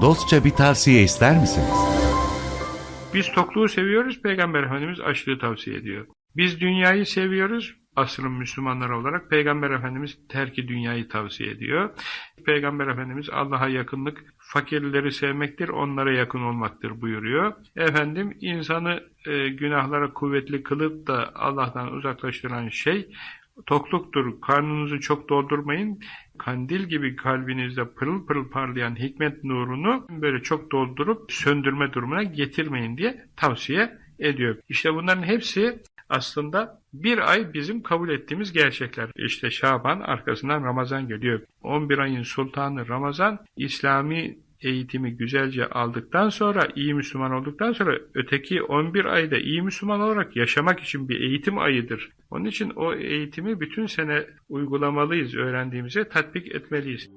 dostça bir tavsiye ister misiniz? Biz tokluğu seviyoruz, Peygamber Efendimiz açlığı tavsiye ediyor. Biz dünyayı seviyoruz, asrın Müslümanlar olarak Peygamber Efendimiz terki dünyayı tavsiye ediyor. Peygamber Efendimiz Allah'a yakınlık, fakirleri sevmektir, onlara yakın olmaktır buyuruyor. Efendim insanı e, günahlara kuvvetli kılıp da Allah'tan uzaklaştıran şey tokluktur. Karnınızı çok doldurmayın. Kandil gibi kalbinizde pırıl pırıl parlayan hikmet nurunu böyle çok doldurup söndürme durumuna getirmeyin diye tavsiye ediyor. İşte bunların hepsi aslında bir ay bizim kabul ettiğimiz gerçekler. İşte Şaban arkasından Ramazan geliyor. 11 ayın sultanı Ramazan İslami eğitimi güzelce aldıktan sonra, iyi Müslüman olduktan sonra öteki 11 ayda iyi Müslüman olarak yaşamak için bir eğitim ayıdır. Onun için o eğitimi bütün sene uygulamalıyız, öğrendiğimize tatbik etmeliyiz.